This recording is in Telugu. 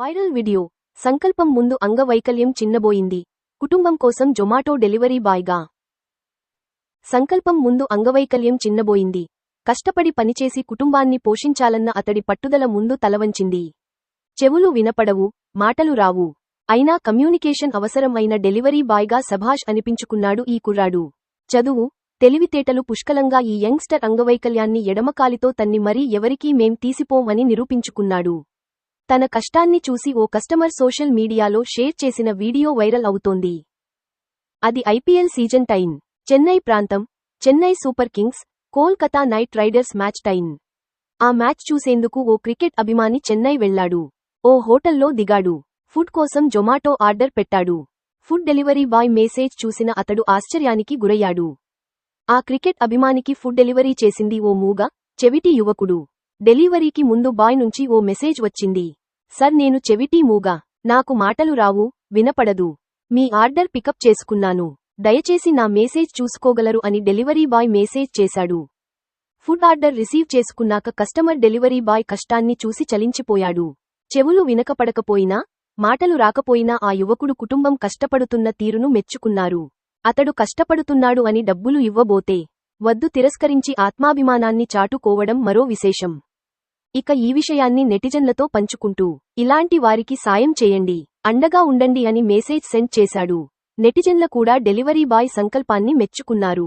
Viral video. సంకల్పం ముందు అంగవైకల్యం చిన్నబోయింది. కుటుంబం కోసం జొమాటో డెలివరీ బాయ్గా. సంకల్పం ముందు అంగవైకల్యం చిన్నబోయింది. కష్టపడి పనిచేసి కుటుంబాన్ని పోషించాలన్న అతడి పట్టుదల ముందు తలవంచింది. చెవులు వినపడవు మాటలు రావు. అయినా కమ్యూనికేషన్ అవసరం అయిన డెలివరీ బాయ్గా సభాష్ అనిపించుకున్నాడు ఈ కుర్రాడు. చదువు తెలివితేటలు పుష్కలంగా ఈ యంగ్స్టర్ అంగవైకల్యాన్ని ఎడమకాలితో తన్ని మరీ ఎవరికీ మేం తీసిపోమని నిరూపించుకున్నాడు. తన కష్టాన్ని చూసి ఓ కస్టమర్ సోషల్ మీడియాలో షేర్ చేసిన వీడియో వైరల్ అవుతోంది. అది ఐపీఎల్ సీజన్ టైన్ చెన్నై ప్రాంతం Chennai Super Kings Kolkata Knight Riders match టైన్ ఆ మ్యాచ్ చూసేందుకు ఓ క్రికెట్ అభిమాని చెన్నై వెళ్ళాడు ఓ హోటల్లో దిగాడు. ఫుడ్ కోసం జొమాటో ఆర్డర్ పెట్టాడు. ఫుడ్ డెలివరీ బాయ్ మెసేజ్ చూసిన అతడు ఆశ్చర్యానికి గురయ్యాడు. ఆ క్రికెట్ అభిమానికి ఫుడ్ డెలివరీ చేసింది ఓ మూగ చెవిటి యువకుడు. డెలివరీకి ముందు బాయ్ నుంచి ఓ మెసేజ్ వచ్చింది. సర్ నేను చెవిటి మూగ. నాకు మాటలు రావు వినపడదు. మీ ఆర్డర్ పికప్ చేసుకున్నాను. దయచేసి నా మెసేజ్ చూసుకోగలరు అని డెలివరీ బాయ్ మెసేజ్ చేశాడు. ఫుడ్ ఆర్డర్ రిసీవ్ చేసుకున్నాక కస్టమర్ డెలివరీ బాయ్ కష్టాన్ని చూసి చలించిపోయాడు. చెవులు వినకపడకపోయినా మాటలు రాకపోయినా ఆ యువకుడు కుటుంబం కష్టపడుతున్న తీరును మెచ్చుకున్నారు. అతడు కష్టపడుతున్నాడు అని డబ్బులు ఇవ్వబోతే వద్దు తిరస్కరించి ఆత్మాభిమానాన్ని చాటుకోవడం మరో విశేషం. ఇక ఈ విషయాన్ని నెటిజన్లతో పంచుకుంటూ ఇలాంటి వారికి సాయం చేయండి అండగా ఉండండి అని మెసేజ్ సెండ్ చేశాడు. నెటిజన్ల కూడా డెలివరీ బాయ్ సంకల్పాన్ని మెచ్చుకున్నారు.